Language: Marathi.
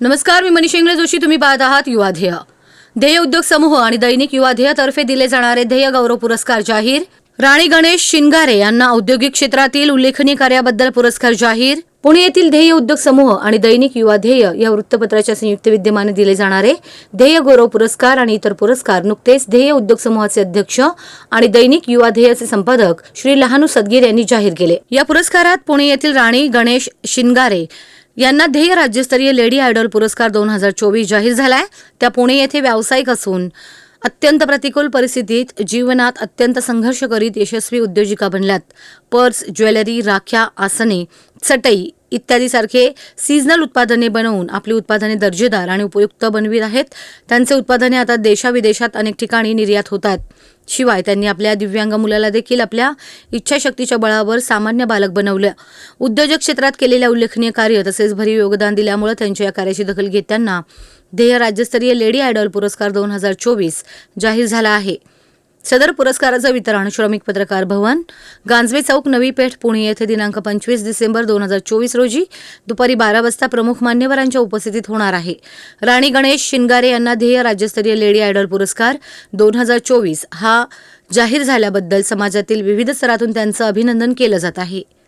नमस्कार मी मनीष इंगळे जोशी. तुम्ही पाहत आहात युवा ध्येय ध्येय उद्योग समूह आणि दैनिक युवा ध्येयातर्फे दिले जाणारे ध्येय गौरव पुरस्कार जाहीर. राणी गणेश शिंगारे यांना औद्योगिक क्षेत्रातील उल्लेखनीय कार्याबद्दल पुरस्कार जाहीर. पुणे येथील ध्येय उद्योग समूह आणि दैनिक युवा ध्येय या वृत्तपत्राच्या संयुक्त विद्यमाने दिले जाणारे ध्येय गौरव पुरस्कार आणि इतर पुरस्कार नुकतेच ध्येय उद्योग समूहाचे अध्यक्ष आणि दैनिक युवा ध्येयाचे संपादक श्री लहानू सदगीर यांनी जाहीर केले. या पुरस्कारात पुणे येथील राणी गणेश शिंगारे यांना ध्येय राज्यस्तरीय लेडी आयडॉल पुरस्कार दोन हजार चोवीस जाहीर झालाय. त्या पुणे येथे व्यावसायिक असून अत्यंत प्रतिकूल परिस्थितीत जीवनात अत्यंत संघर्ष करीत यशस्वी उद्योजिका बनल्यात. पर्स ज्वेलरी राख्या आसने चटई इत्यादीसारखे सीझनल उत्पादने बनवून आपली उत्पादने दर्जेदार आणि उपयुक्त बनवित आहेत. त्यांचे उत्पादने आता देशाविदेशात अनेक ठिकाणी निर्यात होत आहेत. शिवाय त्यांनी आपल्या दिव्यांग मुलाला देखील आपल्या इच्छाशक्तीच्या बळावर सामान्य बालक बनवलं. उद्योजक क्षेत्रात केलेल्या उल्लेखनीय कार्य तसेच भरीव योगदान दिल्यामुळे त्यांच्या या कार्याची दखल घेत त्यांना ध्येय राज्यस्तरीय लेडी आयडॉल पुरस्कार दोन हजार चोवीस जाहीर झाला आहे. सदर पुरस्काराचं वितरण श्रमिक पत्रकार भवन गांजवे चौक नवी पेठ पुणे येथे दिनांक पंचवीस डिसेंबर दोन हजार चोवीस रोजी दुपारी बारा वाजता प्रमुख मान्यवरांच्या उपस्थितीत होणार आहे. राणी गणेश शिंगारे यांना ध्येय राज्यस्तरीय लेडी आयडॉल पुरस्कार दोन हजार चोवीस हा जाहीर झाल्याबद्दल समाजातील विविध स्तरातून त्यांचं अभिनंदन केलं जात आहे.